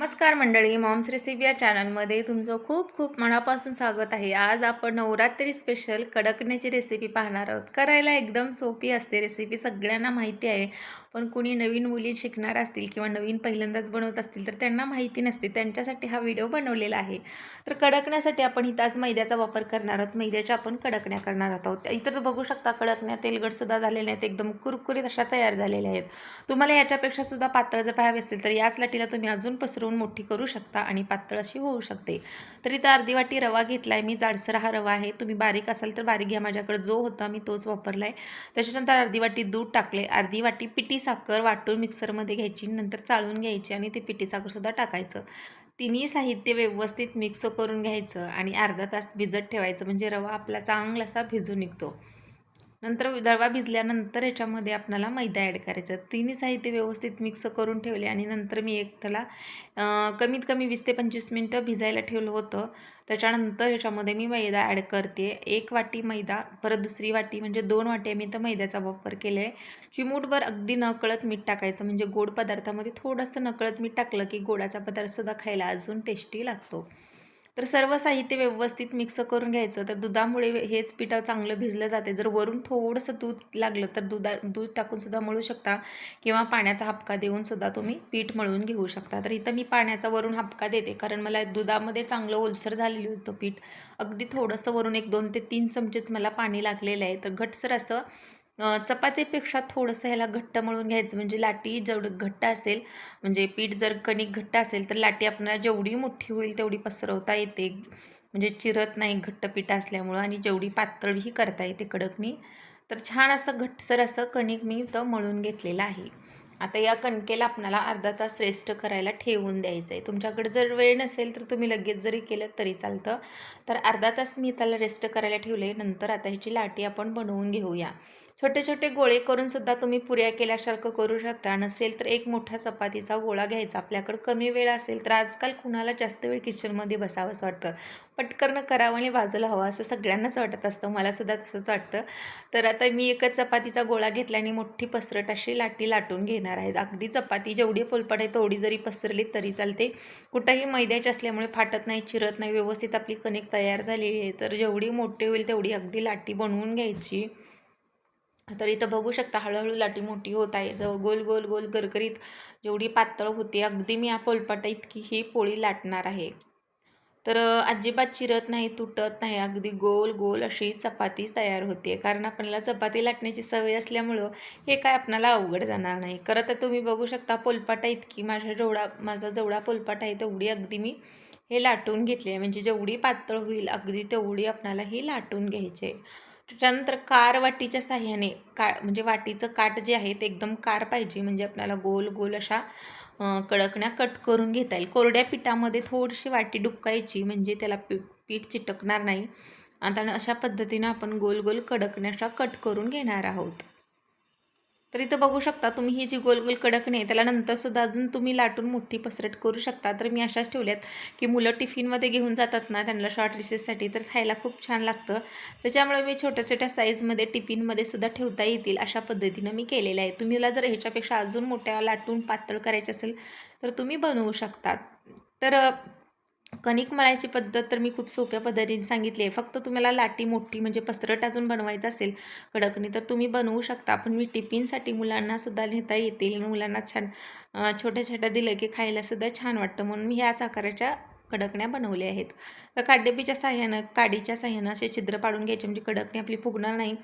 नमस्कार मंडळी moms recipe या चॅनलमध्ये तुमचं खूप खूप मनापासून स्वागत आहे. आज आपण नवरात्री स्पेशल कडकण्याची रेसिपी पाहणार आहोत. करायला एकदम सोपी असते रेसिपी सगळ्यांना माहिती आहे. पण कुणी नवीन मुली शिकणार असतील किंवा नवीन पहिल्यांदाच बनवत असतील तर त्यांना माहिती नसते. त्यांच्यासाठी हा व्हिडिओ बनवलेला आहे. तर कडकण्यासाठी आपण इथं आज मैद्याचा वापर करणार आहोत. मैद्याच्या आपण कडकण्या करणार आहोत. इतर बघू शकता कडकण्या तेलगडसुद्धा झालेल्या आहेत. एकदम कुरकुरीत अशा तयार झालेल्या आहेत. तुम्हाला याच्यापेक्षासुद्धा पातळ जर पाहावे असेल तर याच लाटीला तुम्ही अजून दोन मोठी करू शकता आणि पातळ अशी होऊ शकते. तर इथं अर्धी वाटी रवा घेतला आहे मी जाडसर हा रवा आहे. तुम्ही बारीक असाल तर बारीक घ्या. माझ्याकडे जो होता मी तोच वापरला आहे त्याच्यानंतर अर्धी वाटी दूध टाकले. अर्धी वाटी पिठी साखर वाटून मिक्सरमध्ये घ्यायची नंतर चाळून घ्यायची आणि ते पिठी साखरसुद्धा टाकायचं. तिन्ही साहित्य व्यवस्थित मिक्स करून घ्यायचं आणि अर्धा तास भिजत ठेवायचं. म्हणजे रवा आपला चांगलासा भिजून निघतो. नंतर दळवा भिजल्यानंतर ह्याच्यामध्ये आपल्याला मैदा ॲड करायचा. तिन्ही साहित्य व्यवस्थित मिक्स करून ठेवले आणि नंतर मी एक त्याला कमीत कमी वीस ते पंचवीस मिनटं भिजायला ठेवलं होतं. त्याच्यानंतर ह्याच्यामध्ये मी मैदा ॲड करते. एक वाटी मैदा परत दुसरी वाटी म्हणजे दोन वाटी मी तर मैद्याचा वापर केला आहे चिमूटभर अगदी नकळत मीठ टाकायचं म्हणजे गोड पदार्थामध्ये थोडंसं नकळत मीठ टाकलं की गोडाचा पदार्थसुद्धा खायला अजून टेस्टी लागतो. तर सर्व साहित्य व्यवस्थित मिक्स करून घ्यायचं. तर दुधामुळे हेच पीठ चांगलं भिजलं जाते. जर वरून थोडंसं दूध लागलं तर दुधा दूध टाकूनसुद्धा मळू शकता. किंवा पाण्याचा हापका देऊनसुद्धा तुम्ही पीठ मळून घेऊ शकता. तर इथं मी पाण्याचा वरून हापका देते. कारण मला दुधामध्ये चांगलं ओलसर झालेलं होतं पीठ. अगदी थोडंसं वरून एक दोन ते तीन चमचेच मला पाणी लागलेलं आहे. तर घटसर असं चपातीपेक्षा थोडंसं ह्याला घट्ट मळून घ्यायचं. म्हणजे लाटी जेवढं घट्ट असेल म्हणजे पीठ जर कणिक घट्ट असेल तर लाटी आपल्याला जेवढी मोठी होईल तेवढी पसरवता येते. म्हणजे चिरत नाही घट्ट पीठ असल्यामुळं आणि जेवढी पातळही करता येते कडकनी तर छान असं घट्टसर असं कणिक मी इथं मळून घेतलेलं आहे. आता या कणकेला आपणाला अर्धा तास रेस्ट करायला ठेवून द्यायचं आहे तुमच्याकडे जर वेळ नसेल तर तुम्ही लगेच जरी केलं तरी चालतं. तर अर्धा तास मी त्याला रेस्ट करायला ठेवले नंतर आता ह्याची लाटी आपण बनवून घेऊया. छोटे छोटे गोळे करून सुद्धा तुम्ही पुऱ्या केल्यासारखं करू शकता. नसेल तर एक मोठा चपातीचा गोळा घ्यायचा. आपल्याकडं कमी वेळ असेल तर आजकाल कुणाला जास्त वेळ किचनमध्ये बसावंच वाटतं. पटकन करावं आणि बाजूला हवं असं सगळ्यांनाच वाटत असतं. मलासुद्धा तसंच वाटतं. तर आता मी एकच चपातीचा गोळा घेतला आणि मोठी पसरट अशी लाटी लाटून घेणार आहे. अगदी चपाती जेवढी पोलपट आहे तेवढी जरी पसरली तरी चालते. कुठंही मैद्याची असल्यामुळे फाटत नाही चिरत नाही व्यवस्थित आपली कणिक तयार झालेली आहे. तर जेवढी मोठी होईल तेवढी अगदी लाटी बनवून घ्यायची. तर इथं बघू शकता हळूहळू लाटी मोठी होत आहे. जवळ गोल गोल गोल गरगरीत जेवढी पातळ होते अगदी मी या पोलपाटा इतकी ही पोळी लाटणार आहे. तर अजिबात चिरत नाही तुटत नाही अगदी गोल गोल अशी चपाती तयार होते. कारण आपल्याला चपाती लाटण्याची सवय असल्यामुळं हे काय आपणाला अवघड जाणार नाही. खरं तर तुम्ही बघू शकता पोलपाटा इतकी माझ्या जेवढा माझा जेवढा पोलपाटा आहे तेवढी अगदी मी हे लाटून घेतले म्हणजे जेवढी पातळ होईल अगदी तेवढी आपणाला ही लाटून घ्यायची त्याच्यानंतर कार वाटीच्या साह्याने का म्हणजे वाटीचं काट जे आहे ते एकदम कार पाहिजे. म्हणजे आपल्याला गोल गोल अशा कडकण्या कट करून घेता येईल. कोरड्या पिठामध्ये थोडीशी वाटी डुबकायची. म्हणजे त्याला पी पीठ चिटकणार नाही. आता अशा पद्धतीनं आपण गोल गोल कडकण्या अशा कट करून घेणार आहोत. तर इथं बघू शकता तुम्ही ही जी गोल गोल कडक नाही त्याला नंतरसुद्धा अजून तुम्ही लाटून मोठी पसरट करू शकता. तर मी अशाच ठेवल्यात की मुलं टिफिनमध्ये घेऊन जातात ना त्यांना शॉर्ट रिसेससाठी तर खायला खूप छान लागतं. त्याच्यामुळे मी छोट्या छोट्या साईजमध्ये टिफिनमध्ये सुद्धा ठेवता येतील अशा पद्धतीनं मी केलेलं आहे. तुम्हीला जर ह्याच्यापेक्षा अजून मोठ्या लाटून पातळ करायचे असेल तर तुम्ही बनवू शकतात तर कणिक मळायची पद्धत तर मी खूप सोप्या पद्धतीने सांगितली आहे. फक्त तुम्हाला लाटी मोठी म्हणजे पसरट अजून बनवायचं असेल कडकणी तर तुम्ही बनवू शकता. पण मी टिफिनसाठी मुलांनासुद्धा लिहिता येतील मुलांना छान छोट्या छोट्या दिलं की खायलासुद्धा छान वाटतं. म्हणून मी ह्याच आकाराच्या कडकण्या बनवल्या आहेत. तर काडेपीच्या साह्यानं काडीच्या साह्यानं असे छिद्र पाडून घ्यायचे म्हणजे कडकणी आपली फुगणार नाही.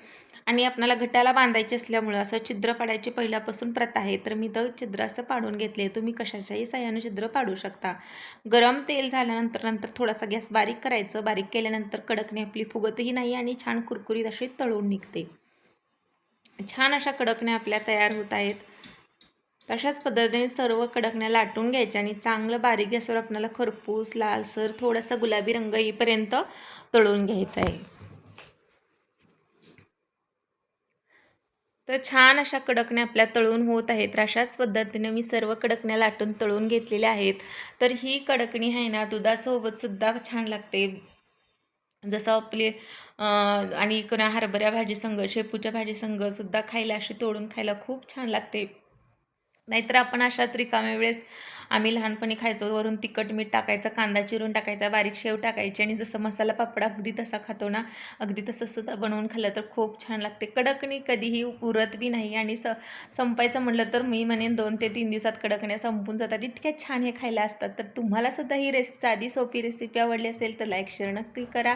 आणि आपल्याला घटाला बांधायचे असल्यामुळं असं छिद्र पाडायची पहिल्यापासून प्रथा आहे. तर मी तर छिद्र असं पाडून घेतले तुम्ही कशाच्याही साह्यानं छिद्र पाडू शकता. गरम तेल झाल्यानंतर नंतर थोडासा गॅस बारीक करायचं. बारीक केल्यानंतर कडकणी आपली फुगतही नाही आणि छान कुरकुरीत अशी तळून निघते. छान अशा कडकण्या आपल्या तयार होत आहेत. तशाच पद्धतीने सर्व कडकण्या लाटून घ्यायच्या आणि चांगलं बारीक गॅसवर आपल्याला खरपूस लालसर थोडासा गुलाबी रंग येईपर्यंत तळून घ्यायचा आहे. तर छान अशा कडकण्या आपल्या तळून होत आहेत. तर अशाच पद्धतीने मी सर्व कडकण्या लाटून तळून घेतलेल्या आहेत. तर ही कडकणी आहे ना दुधासोबतसुद्धा छान लागते. जसं आपले आणि कोणा हरभऱ्या भाजी संग शेपूच्या भाजी संगसुद्धा खायला अशी तोडून खायला खूप छान लागते. नाहीतर आपण अशाच रिकाम्या वेळेस आम्ही लहानपणी खायचो वरून तिखट मीठ टाकायचं कांदा चिरून टाकायचा बारीक शेव टाकायची आणि जसं मसाला पापड अगदी तसा खातो ना अगदी तसं सुद्धा बनवून खाल्लं तर खूप छान लागते. कडकणी कधीही उरत बी नाही आणि स संपायचं म्हटलं तर मी म्हणेन दोन ते तीन दिवसात कडकण्या संपून जातात. इतक्या छान हे खायला असतात. तर तुम्हाला सुद्धा ही रेसिपी साधी सोपी रेसिपी आवडली असेल तर लाईक शेअर नक्की करा.